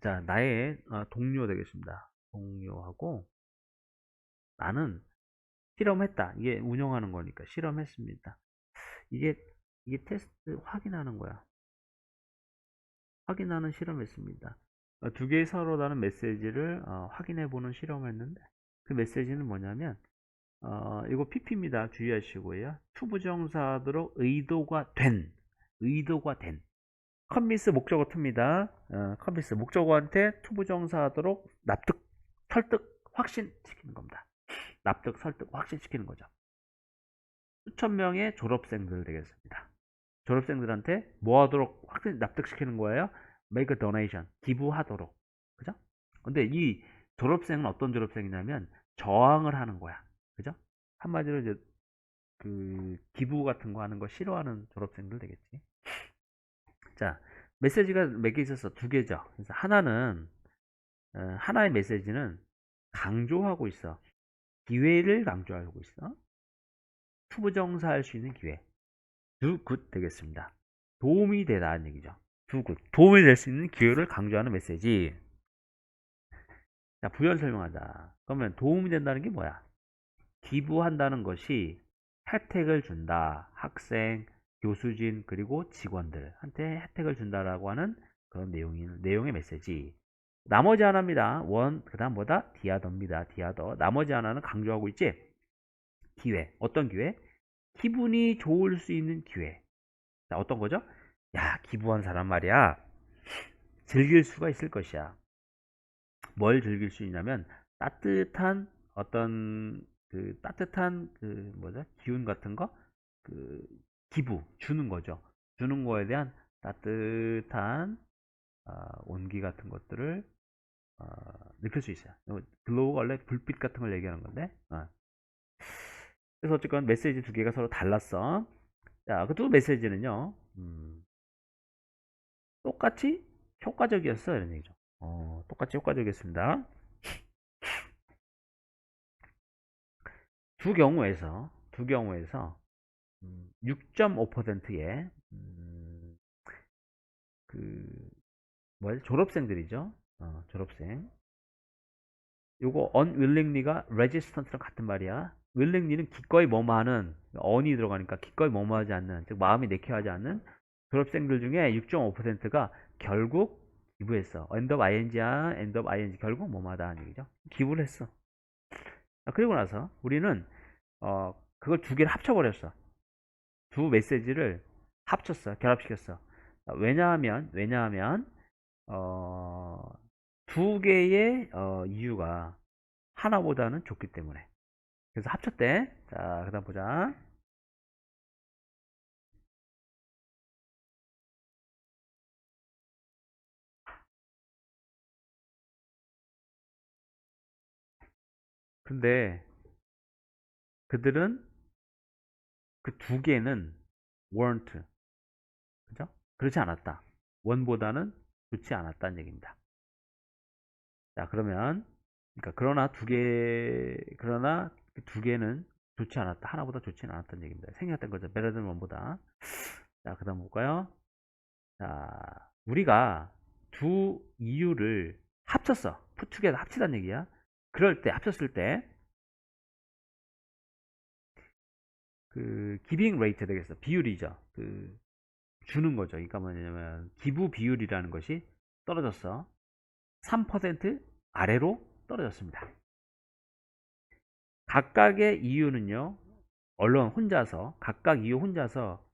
자, 나의 어, 동료 되겠습니다. 동료하고 나는 실험했다. 이게 운영하는 거니까 실험했습니다. 이게 이게 테스트 확인하는 거야. 확인하는 실험했습니다. 어, 두 개의 서로 다른 메시지를 어, 확인해 보는 실험을 했는데 그 메시지는 뭐냐면 어, 이거 PP입니다. 주의하시고요. 투부정사들로 의도가 된 의도가 된 컴미스 목적어 틉니다. 어, 컴미스 목적어한테 투부정사하도록 납득, 설득, 확신시키는 겁니다. 납득, 설득, 확신시키는 거죠. 수천 명의 졸업생들 되겠습니다. 졸업생들한테 뭐 하도록 확신, 납득시키는 거예요? make a donation, 기부하도록. 그죠? 근데 이 졸업생은 어떤 졸업생이냐면 저항을 하는 거야. 그죠? 한마디로 이제 그 기부 같은 거 하는 거 싫어하는 졸업생들 되겠지. 자, 메시지가 몇 개 있었어? 두 개죠. 그래서 하나는 어, 하나의 메시지는 강조하고 있어. 기회를 강조하고 있어. 투부정사할 수 있는 기회. do 되겠습니다. 도움이 되다는 얘기죠. do. 도움이 될 수 있는 기회를 강조하는 메시지. 자, 부연 설명하자. 그러면 도움이 된다는 게 뭐야? 기부한다는 것이 혜택을 준다. 학생, 교수진, 그리고 직원들한테 혜택을 준다라고 하는 그런 내용이, 내용의 메시지. 나머지 하나입니다. 원, 그 다음 뭐다? 디아더입니다. 디아더. 나머지 하나는 강조하고 있지? 기회. 어떤 기회? 기분이 좋을 수 있는 기회. 자, 어떤 거죠? 야, 기부한 사람 말이야. 즐길 수가 있을 것이야. 뭘 즐길 수 있냐면, 따뜻한 어떤, 그, 따뜻한, 그, 뭐죠? 기운 같은 거? 그, 기부, 주는 거죠. 주는 거에 대한 따뜻한, 어, 온기 같은 것들을, 어, 느낄 수 있어요. 글로우가 원래 불빛 같은 걸 얘기하는 건데, 어. 그래서 어쨌건 메시지 두 개가 서로 달랐어. 자, 그 두 메시지는요, 음, 똑같이 효과적이었어. 이런 얘기죠. 어, 똑같이 효과적이었습니다. 두 경우에서, 두 경우에서, 음, 6.5%의, 음, 그, 뭐야, 졸업생들이죠. 어, 졸업생. 요거 unwillingly가 resistant랑 같은 말이야. willingly는 기꺼이 뭐뭐하는 on이 들어가니까 기꺼이 뭐뭐하지 않는 즉 마음이 내켜하지 않는 졸업생들 중에 6.5%가 결국 기부했어. end of ing야, end of ing 결국 뭐뭐하다 하는 얘기죠. 기부를 했어. 아, 그리고 나서 우리는 어 그걸 두 개를 합쳐버렸어. 두 메시지를 합쳤어. 결합시켰어. 아, 왜냐하면 왜냐하면 어, 두 개의 어, 이유가 하나보다는 좋기 때문에. 그래서 합쳤대. 자, 그 다음 보자. 근데 그들은 그 두 개는 weren't. 그죠? 그렇지 않았다. 원보다는 좋지 않았다는 얘기입니다. 자, 그러면 그러니까 그러나 두 개, 그러나 두 개는 좋지 않았다. 하나보다 좋지는 않았다는 얘기입니다. 생략된 거죠. 베러든 원보다. 자, 그 다음 볼까요? 자, 우리가 두 이유를 합쳤어. 푸투게더 합치다는 얘기야. 그럴 때, 합쳤을 때, 그, 기빙 레이트 되겠어. 비율이죠. 그, 주는 거죠. 그러니까 뭐냐면, 기부 비율이라는 것이 떨어졌어. 3% 아래로 떨어졌습니다. 각각의 이유는요, 언론 혼자서, 각각 이유 혼자서,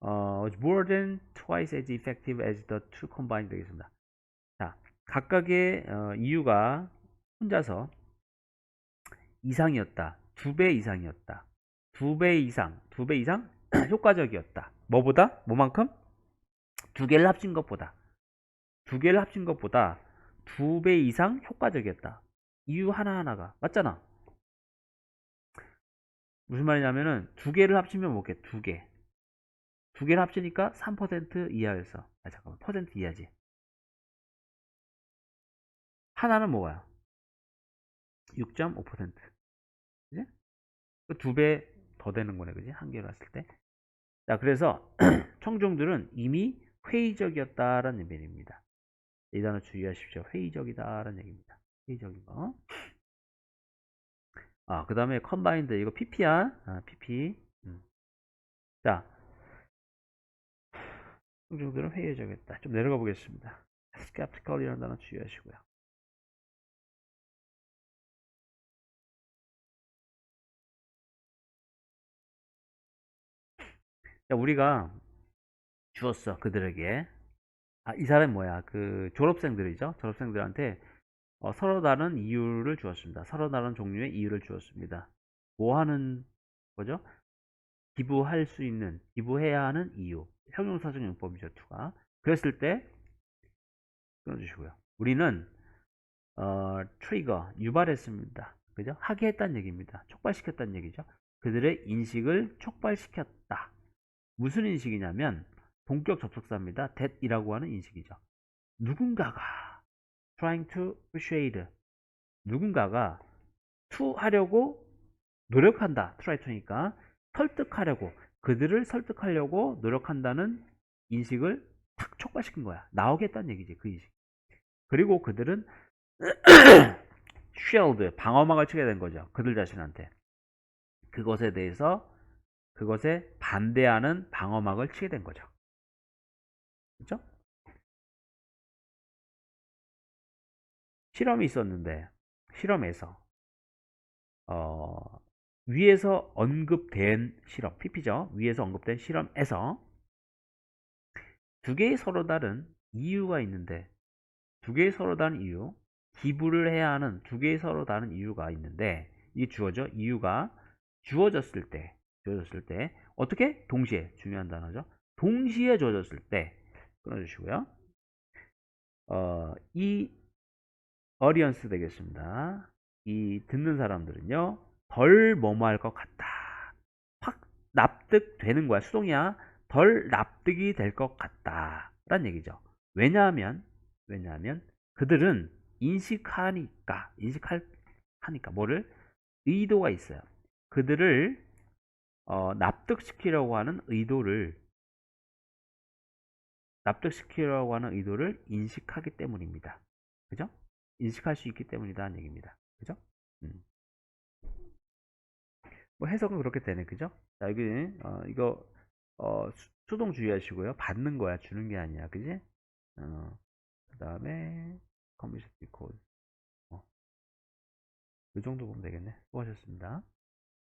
어, more than twice as effective as the two combined 되겠습니다. 자, 각각의 어, 이유가 혼자서 이상이었다. 두 배 이상이었다. 두 배 이상, 두 배 이상 효과적이었다. 뭐보다? 뭐만큼? 두 개를 합친 것보다. 두 개를 합친 것보다 두 배 이상 효과적이었다. 이유 하나하나가. 맞잖아. 무슨 말이냐면은 두 개를 합치면 뭐게? 두 개. 두 개를 합치니까 3% 이하였어. 아 잠깐만. 퍼센트 이하지. 하나는 뭐야? 6.5%. 그지? 그두배 더 되는 거네. 그지? 한 개로 했을 때. 자, 그래서 청중들은 이미 회의적이었다라는 의미입니다. 이 단어 주의하십시오. 회의적이다라는 얘기입니다. 회의적인 거. 아, 그 다음에 컴바인드 이거 PP야. 아, PP. 음. 자, 성중들은 회의적이다. 좀 내려가 보겠습니다. skeptical이라는 단어 주의하시고요. 우리가 주었어 그들에게. 아, 이 사람이 뭐야? 그 졸업생들이죠? 졸업생들한테 어, 서로 다른 이유를 주었습니다. 서로 다른 종류의 이유를 주었습니다. 뭐 하는 거죠? 기부할 수 있는 기부해야 하는 이유. 형용사적 용법이죠 투가. 그랬을 때 끊어주시고요. 우리는 어, 트리거 유발했습니다. 그죠? 하게 했다는 얘기입니다. 촉발시켰다는 얘기죠. 그들의 인식을 촉발시켰다 무슨 인식이냐면 본격 접속사입니다. that이라고 하는 인식이죠. 누군가가 trying to persuade 누군가가 to 하려고 노력한다. try to니까 설득하려고 그들을 설득하려고 노력한다는 인식을 탁 촉발시킨 거야. 나오겠다는 얘기지. 그 인식. 그리고 그들은 shield 방어막을 치게 된 거죠. 그들 자신한테. 그것에 대해서 그것에 반대하는 방어막을 치게 된 거죠. 그죠? 실험이 있었는데 실험에서 어, 위에서 언급된 실험, PP죠. 위에서 언급된 실험에서 두 개의 서로 다른 이유가 있는데 두 개의 서로 다른 이유, 기부를 해야 하는 두 개의 서로 다른 이유가 있는데 이 주어져 이유가 주어졌을 때 주어졌을 때 어떻게? 동시에 중요한 단어죠. 동시에 주어졌을 때 끊어주시고요. 어, 이 어리언스 되겠습니다. 이 듣는 사람들은요. 덜 뭐뭐 할 것 같다. 확 납득되는 거야. 수동이야. 덜 납득이 될 것 같다. 라는 얘기죠. 왜냐하면 왜냐하면 그들은 인식하니까 인식할 하니까 뭐를 의도가 있어요. 그들을 어, 납득시키려고 하는 의도를 납득시키려고 하는 의도를 인식하기 때문입니다. 그죠? 인식할 수 있기 때문이다 는 얘기입니다. 그죠? 음. 뭐 해석은 그렇게 되네. 그죠? 자, 여기 어, 이거 어, 수, 동 주의하시고요. 받는 거야. 주는 게 아니야. 그지? 어, 그 다음에 커뮤니티 코드 어. 이 정도 보면 되겠네. 수고하셨습니다.